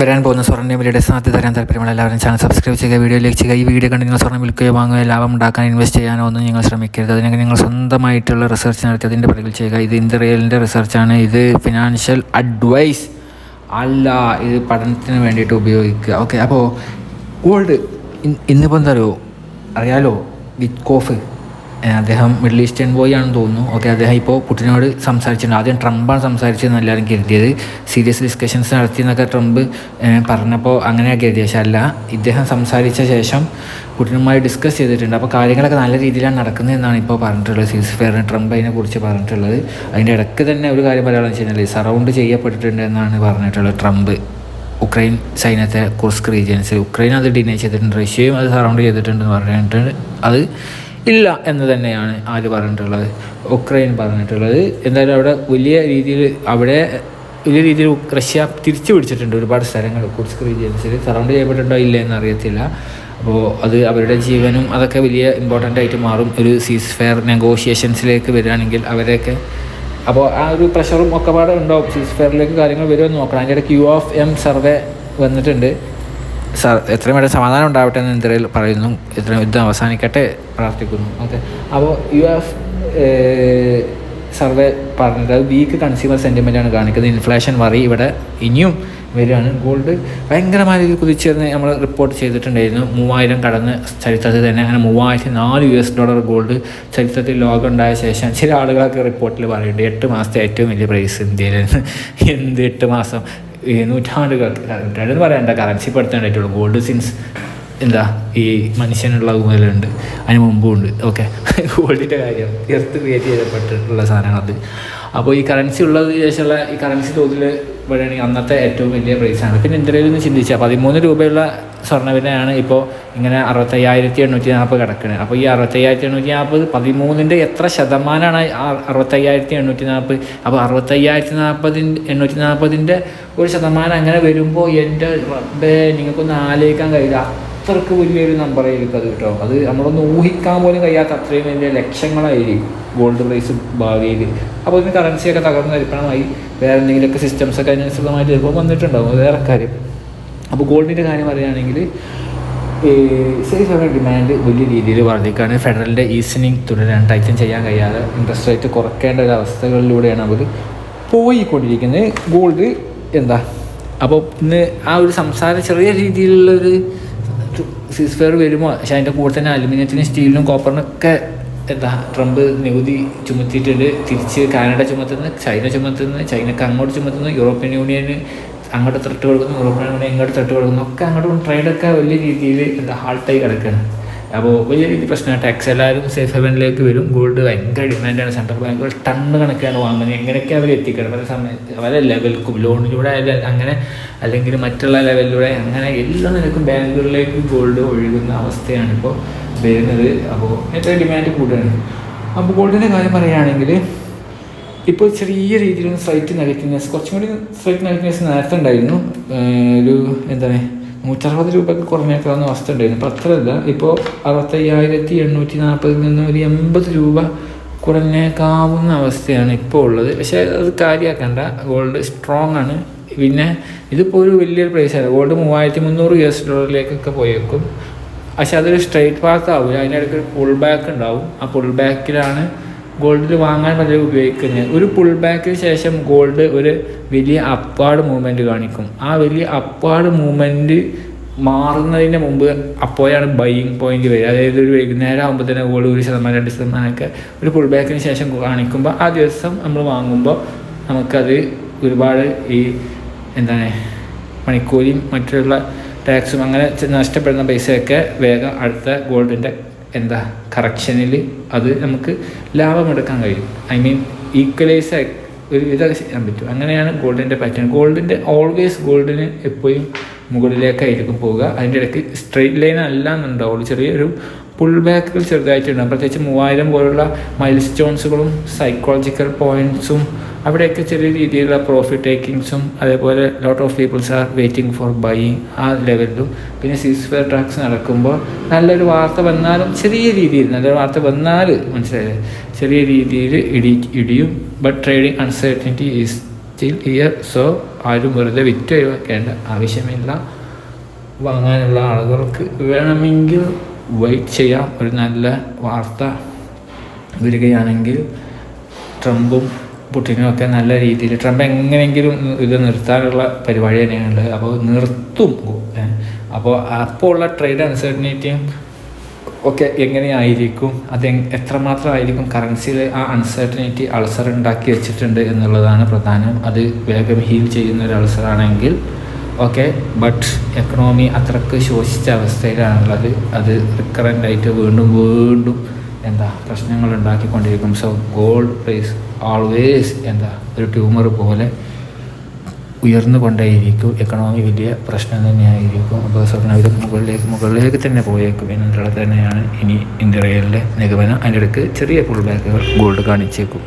വരാൻ പോകുന്ന സ്വർണ വിലയുടെ സാധ്യത തരാൻ താല്പര്യമുള്ള എല്ലാവരും ചാനൽ സബ്സ്ക്രൈബ് ചെയ്യുക വീഡിയോ ലൈക്ക് ചെയ്യുക. ഈ വീഡിയോ കണ്ട് നിങ്ങൾ സ്വർണം വിൽക്കുകയോ വാങ്ങുകയോ ലാഭം ഉണ്ടാക്കാൻ ഇൻവെസ്റ്റ് ചെയ്യാനോ ഒന്നും നിങ്ങൾ ശ്രമിക്കരുത്. അതിനൊക്കെ നിങ്ങൾ സ്വന്തമായിട്ടുള്ള റിസർച്ച് നടത്തി അതിന്റെ പിറകിൽ ചെയ്യുക. ഇത് ഇന്ത്യറിയലിന്റെ റിസർച്ചാണ് ഇത് ഫിനാൻഷ്യൽ അഡ്വൈസ് അല്ല ഇത് പഠനത്തിന് വേണ്ടിയിട്ട് ഉപയോഗിക്കുക. ഓക്കെ അപ്പോൾ ഗോൾഡ് ഇന്നിപ്പോൾ എന്താ അറിയോ? അറിയാലോ? വിറ്റ്കോഫ് ഏഹ് അദ്ദേഹം മിഡിൽ ഈസ്റ്റേൺ ബോയ് ആണെന്ന് തോന്നുന്നു. ഓക്കെ അദ്ദേഹം ഇപ്പോൾ പുട്ടിനോട് സംസാരിച്ചിട്ടുണ്ട്. ആദ്യം ട്രംപാണ് സംസാരിച്ചതെന്ന് എല്ലാവരും കരുതിയത്. സീരിയസ് ഡിസ്കഷൻസ് നടത്തിയെന്നൊക്കെ ട്രംപ് പറഞ്ഞപ്പോൾ അങ്ങനെയാണ് കരുതിയ. പക്ഷേ അല്ല ഇദ്ദേഹം സംസാരിച്ച ശേഷം പുടിനുമായി ഡിസ്കസ് ചെയ്തിട്ടുണ്ട്. അപ്പോൾ കാര്യങ്ങളൊക്കെ നല്ല രീതിയിലാണ് നടക്കുന്നതെന്നാണ് ഇപ്പോൾ പറഞ്ഞിട്ടുള്ളത്. സീസ് ഫെയറിന് ട്രംപ് അതിനെക്കുറിച്ച് പറഞ്ഞിട്ടുള്ളത്. അതിന്റെ ഇടയ്ക്ക് തന്നെ ഒരു കാര്യം പറയുകയാണെന്ന് വെച്ച് കഴിഞ്ഞാൽ സറൗണ്ട് ചെയ്യപ്പെട്ടിട്ടുണ്ട് എന്നാണ് പറഞ്ഞിട്ടുള്ളത് ട്രംപ്. ഉക്രൈൻ സൈന്യത്തെ കുർസ്ക് റീജിയൻസിൽ ഉക്രൈൻ അത് ഡിനൈ ചെയ്തിട്ടുണ്ട്. റഷ്യയും അത് സറൗണ്ട് ചെയ്തിട്ടുണ്ടെന്ന് പറഞ്ഞിട്ടുണ്ട്. അത് ഇല്ല എന്ന് തന്നെയാണ് ആര് പറഞ്ഞിട്ടുള്ളത്. ഉക്രൈൻ പറഞ്ഞിട്ടുള്ളത്. എന്തായാലും അവിടെ വലിയ രീതിയിൽ അവിടെ വലിയ രീതിയിൽ റഷ്യ തിരിച്ചു പിടിച്ചിട്ടുണ്ട് ഒരുപാട് സ്ഥലങ്ങൾ കുറച്ച് റീജിയൻസിൽ സറൗണ്ട് ചെയ്യപ്പെട്ടിട്ടുണ്ടോ ഇല്ല എന്നറിയത്തില്ല. അപ്പോൾ അത് അവരുടെ ജീവനും അതൊക്കെ വലിയ ഇമ്പോർട്ടന്റ് ആയിട്ട് മാറും. ഒരു സീസ് ഫെയർ നെഗോഷിയേഷൻസിലേക്ക് വരികയാണെങ്കിൽ അവരെയൊക്കെ അപ്പോൾ ആ ഒരു പ്രഷറും ഒക്കെ പാടെ ഉണ്ടാവും. സീസ് ഫെയറിലേക്ക് കാര്യങ്ങൾ വരുമെന്ന് നോക്കണം. അതിന്റെ ഇടയ്ക്ക് യു ഓഫ് എം സർവേ വന്നിട്ടുണ്ട്. സർ എത്രയും വേണ്ട സമാധാനം ഉണ്ടാവട്ടെ എന്ന് ഇന്ത്യയിൽ പറയുന്നു. എത്രയും യുദ്ധം അവസാനിക്കട്ടെ പ്രാർത്ഥിക്കുന്നു. ഓക്കെ. അപ്പോൾ യു എഫ് സർവേ പറഞ്ഞത് അത് വീക്ക് കൺസ്യൂമർ സെന്റിമെന്റ് ആണ് കാണിക്കുന്നത്. ഇൻഫ്ലേഷൻ വറി ഇവിടെ ഇനിയും വരികയാണ് ഗോൾഡ് ഭയങ്കരമായ രീതിയിൽ കുതിച്ചെന്ന് നമ്മൾ റിപ്പോർട്ട് ചെയ്തിട്ടുണ്ടായിരുന്നു. മൂവായിരം കടന്ന് ചരിത്രത്തിൽ തന്നെ അങ്ങനെ മൂവായിരത്തി നാല് യു എസ് ഡോളർ ഗോൾഡ് ചരിത്രത്തിൽ ലോകം ഉണ്ടായ ശേഷം ചില ആളുകളൊക്കെ റിപ്പോർട്ടിൽ പറയുന്നുണ്ട് എട്ട് മാസത്തെ ഏറ്റവും വലിയ പ്രൈസ് ഇന്ത്യയിൽ എന്ത് എട്ട് മാസം? നൂറ്റാണ്ടുകൾ എന്ന് പറയണ്ട കറൻസി പെടുത്തേണ്ടിട്ടുള്ളൂ ഗോൾഡ് സിൻസ് എന്താ ഈ മനുഷ്യനുള്ള മുതലുണ്ട് അതിന് മുമ്പും ഉണ്ട് ഓക്കെ ഗോൾഡിന്റെ കാര്യം എർത്ത് ക്രിയേറ്റ് ചെയ്യപ്പെട്ടിട്ടുള്ള സാധനങ്ങളത് അപ്പോൾ ഈ കറൻസി ഉള്ളത് ശേഷമുള്ള ഈ കറൻസി തോതിൽ പറയുകയാണെങ്കിൽ അന്നത്തെ ഏറ്റവും വലിയ പ്രൈസാണ് പിന്നെ ഇന്ത്യയിൽ നിന്ന് ചിന്തിച്ചാൽ പതിമൂന്ന് രൂപയുള്ള സ്വർണവിലയാണ് ഇപ്പോൾ ഇങ്ങനെ അറുപത്തയ്യായിരത്തി എണ്ണൂറ്റി നാൽപ്പത് കിടക്കുന്നത് അപ്പോൾ ഈ അറുപത്തയ്യായിരത്തി എണ്ണൂറ്റി നാൽപ്പത് പതിമൂന്നിന്റെ എത്ര ശതമാനമാണ് അറുപത്തയ്യായിരത്തി എണ്ണൂറ്റി നാൽപ്പത് അപ്പോൾ അറുപത്തയ്യായിരത്തി നാൽപ്പതിന്റെ എണ്ണൂറ്റി നാൽപ്പതിന്റെ ഒരു ശതമാനം അങ്ങനെ വരുമ്പോൾ എന്റെ നിങ്ങൾക്കൊന്ന് ആലോചിക്കാൻ കഴിയില്ല. അത്രയ്ക്ക് വലിയൊരു നമ്പറായിരിക്കും അത് കേട്ടോ. അത് നമ്മളൊന്ന് ഊഹിക്കാൻ പോലും കഴിയാത്ത അത്രയും വലിയ ലക്ഷങ്ങളായിരിക്കും ഗോൾഡ് പ്രൈസ് ഭാവിയിൽ. അപ്പോൾ ഇതിന് കറൻസിയൊക്കെ തകർന്ന് തരിപ്പണമായി വേറെ എന്തെങ്കിലുമൊക്കെ സിസ്റ്റംസൊക്കെ അതിനനുസൃതമായിട്ട് ചിലപ്പോൾ വന്നിട്ടുണ്ടാവും. വേറെ കാര്യം. അപ്പോൾ ഗോൾഡിന്റെ കാര്യം പറയുകയാണെങ്കിൽ സേഫ് ഹവൻ ഡിമാൻഡ് വലിയ രീതിയിൽ വർദ്ധിക്കുകയാണ്. ഫെഡറലിന്റെ ഈസനിങ് തുടരാൻ ടൈറ്റൻ ചെയ്യാൻ കഴിയാതെ ഇൻട്രസ്റ്റ് റേറ്റ് കുറയ്ക്കേണ്ട ഒരു അവസ്ഥകളിലൂടെയാണ് അവർ പോയിക്കൊണ്ടിരിക്കുന്നത്. ഗോൾഡ് എന്താ? അപ്പോൾ ഇന്ന് ആ ഒരു സംസാരം ചെറിയ രീതിയിലുള്ളൊരു സീസ് ഫെയർ വരുമോ? പക്ഷെ അതിന്റെ കൂടെ തന്നെ അലുമിനിയത്തിനും സ്റ്റീലിനും കോപ്പറിനൊക്കെ എന്താ ട്രംപ് നികുതി ചുമത്തിയിട്ടുണ്ട്. തിരിച്ച് കാനഡ ചുമത്തുന്നു ചൈന ചുമത്തുന്നു ചൈനക്ക് അങ്ങോട്ട് ചുമത്തുന്നു യൂറോപ്യൻ യൂണിയന് അങ്ങോട്ട് തൊട്ട് കൊടുക്കുന്നു യൂറോപ്യൻ യൂണിയൻ ഇങ്ങോട്ട് തൊട്ട് കൊടുക്കുന്നു. ഒക്കെ അങ്ങോട്ടും ട്രേഡൊക്കെ വലിയ രീതിയിൽ എന്താ ഹാൾട്ടായി കിടക്കുകയാണ്. അപ്പോൾ വലിയ രീതിയിൽ പ്രശ്നമാണ്. ടാക്സ് എല്ലാവരും സേഫ് ഹെവനിലേക്ക് വരും. ഗോൾഡ് ഭയങ്കര ഡിമാൻഡാണ് സെൻട്രൽ ബാങ്കുകൾ ടണ്ണ് കണക്കാണ് വാങ്ങുന്നത്. എങ്ങനെയൊക്കെ അവർ എത്തിക്കണം? പല സമയത്ത് പല ലെവൽക്കും ലോണിലൂടെ അങ്ങനെ അല്ലെങ്കിൽ മറ്റുള്ള ലെവലിലൂടെ അങ്ങനെ എല്ലാ നിലക്കും ബാങ്കുകളിലേക്ക് ഗോൾഡ് ഒഴുകുന്ന അവസ്ഥയാണ് ഇപ്പോൾ വരുന്നത്. അപ്പോൾ ഏറ്റവും ഡിമാൻഡ് കൂടുതലാണ് അപ്പോൾ ഗോൾഡിന്റെ കാര്യം പറയുകയാണെങ്കിൽ ഇപ്പോൾ ചെറിയ രീതിയിലൊന്ന് സ്ലൈറ്റ് നെഗറ്റീവ്നെസ് കുറച്ചും കൂടി സ്ലൈറ്റ് നെഗറ്റീവ്നെസ് നേരത്തെ ഉണ്ടായിരുന്നു. ഒരു എന്താണ് നൂറ്ററുപത് രൂപയ്ക്ക് കുറഞ്ഞേക്കാവുന്ന അവസ്ഥ ഉണ്ടായിരുന്നു. അപ്പോൾ അത്രയല്ല ഇപ്പോൾ അറുപത്തയ്യായിരത്തി എണ്ണൂറ്റി നാൽപ്പതിൽ നിന്ന് ഒരു എൺപത് രൂപ കുറഞ്ഞേക്കാവുന്ന അവസ്ഥയാണ് ഇപ്പോൾ ഉള്ളത്. പക്ഷേ അത് കാര്യമാക്കണ്ട ഗോൾഡ് സ്ട്രോങ് ആണ്. പിന്നെ ഇതിപ്പോൾ ഒരു വലിയൊരു പ്രൈസാണ് ഗോൾഡ് മൂവായിരത്തി മുന്നൂറ് യു എസ് ഡോളറിലേക്കൊക്കെ പോയേക്കും. പക്ഷെ അതൊരു സ്ട്രെയിറ്റ് പാത്ത് ആവില്ല അതിനിടയ്ക്ക് ഒരു പുൾ ബാക്ക് ഉണ്ടാവും. ആ പുൾ ബാക്കിലാണ് ഗോൾഡിൽ വാങ്ങാൻ പലരും ഉപയോഗിക്കുന്നത്. ഒരു പുൾ ബാക്കിന് ശേഷം ഗോൾഡ് ഒരു വലിയ അപ്പാട് മൂവ്മെന്റ് കാണിക്കും. ആ വലിയ അപ്പാട് മൂവ്മെന്റ് മാറുന്നതിന് മുമ്പ് അപ്പോഴാണ് ബൈയിങ് പോയിന്റ് വരിക. അതായത് ഒരു വൈകുന്നേരം ആകുമ്പോൾ തന്നെ ഗോൾഡ് ഒരു ശതമാനം രണ്ട് ശതമാനമൊക്കെ ഒരു പുൾ ബാക്കിന് ശേഷം കാണിക്കുമ്പോൾ ആ ദിവസം നമ്മൾ വാങ്ങുമ്പോൾ നമുക്കത് ഒരുപാട് ഈ എന്താണ് മണിക്കൂലിയും മറ്റുള്ള ടാക്സും അങ്ങനെ നഷ്ടപ്പെടുന്ന പൈസയൊക്കെ വേഗം അടുത്ത ഗോൾഡിന്റെ എന്താ കറക്ഷനിൽ അത് നമുക്ക് ലാഭമെടുക്കാൻ കഴിയും. ഐ മീൻ ഈക്വലൈസ് ഒരു ഇതൊക്കെ ചെയ്യാൻ പറ്റും. അങ്ങനെയാണ് ഗോൾഡിന്റെ പാറ്റേൺ ഗോൾഡിന്റെ ഓൾവേസ് ഗോൾഡിന് എപ്പോഴും മുകളിലേക്കായിരിക്കും പോവുക. അതിന്റെ ഇടയ്ക്ക് സ്ട്രെയിറ്റ് ലൈൻ അല്ല എന്നുണ്ടാവുള്ളൂ ചെറിയൊരു പുൾ ബാക്കുകൾ ചെറുതായിട്ടുണ്ടാകും പ്രത്യേകിച്ച് മൂവായിരം പോലുള്ള മൈൽ സ്റ്റോൺസുകളും സൈക്കോളജിക്കൽ പോയിന്റ്സും അവിടെയൊക്കെ ചെറിയ രീതിയിലുള്ള പ്രോഫിറ്റ് ടേക്കിങ്സും അതേപോലെ lot of peoples are waiting for buying ആ ലെവലിലും പിന്നെ സീസ് ഫെയർ ട്രാക്സ് നടക്കുമ്പോൾ നല്ലൊരു വാർത്ത വന്നാലും ചെറിയ രീതിയിൽ നല്ലൊരു വാർത്ത വന്നാൽ മനസ്സിലായില്ലേ? ചെറിയ രീതിയിൽ ഇടി ഇടിയും but trading uncertainty is still here so ആരും വെറുതെ വിറ്റ് ഒഴിവാക്കേണ്ട ആവശ്യമില്ല. വാങ്ങാനുള്ള ആളുകൾക്ക് വേണമെങ്കിൽ വെയിറ്റ് ചെയ്യാം. ഒരു നല്ല വാർത്ത വരികയാണെങ്കിൽ ട്രംപും പുടിനും ഒക്കെ നല്ല രീതിയിൽ ട്രംപ് എങ്ങനെയെങ്കിലും ഇത് നിർത്താനുള്ള പരിപാടി തന്നെയാണ് അപ്പോൾ നിർത്തും. അപ്പോൾ അപ്പോൾ ഉള്ള ട്രേഡ് അൺസർട്ടനിറ്റിയും ഒക്കെ എങ്ങനെയായിരിക്കും? അത് എത്രമാത്രം ആയിരിക്കും കറൻസിയിൽ ആ അൺസർട്ടനിറ്റി അൾസർ ഉണ്ടാക്കി വെച്ചിട്ടുണ്ട് എന്നുള്ളതാണ് പ്രധാനം. അത് വേഗം ഹീൽ ചെയ്യുന്ന ഒരു അൾസറാണെങ്കിൽ ഓക്കെ ബട്ട് എക്കണോമി അത്രയ്ക്ക് ശോഷിച്ച അവസ്ഥയിലാണുള്ളത്. അത് റിക്കറന്റ് ആയിട്ട് വീണ്ടും വീണ്ടും എന്താ പ്രശ്നങ്ങൾ ഉണ്ടാക്കിക്കൊണ്ടിരിക്കും സോ ഗോൾഡ് പ്രൈസ് ആൾവേസ് എന്താ ഒരു ട്യൂമർ പോലെ ഉയർന്നു കൊണ്ടേയിരിക്കും എക്കണോമി വലിയ പ്രശ്നം തന്നെയായിരിക്കും. അപ്പോൾ സ്വർണവില മുകളിലേക്ക് മുകളിലേക്ക് തന്നെ പോയേക്കും. എന്നുള്ളത് തന്നെയാണ് ഇനി ഇന്ത്യയിലെ നിഗമനം. അതിന്റെ ഇടയ്ക്ക് ചെറിയ പുൾ ബാക്കുകൾ ഗോൾഡ് കാണിച്ചേക്കും.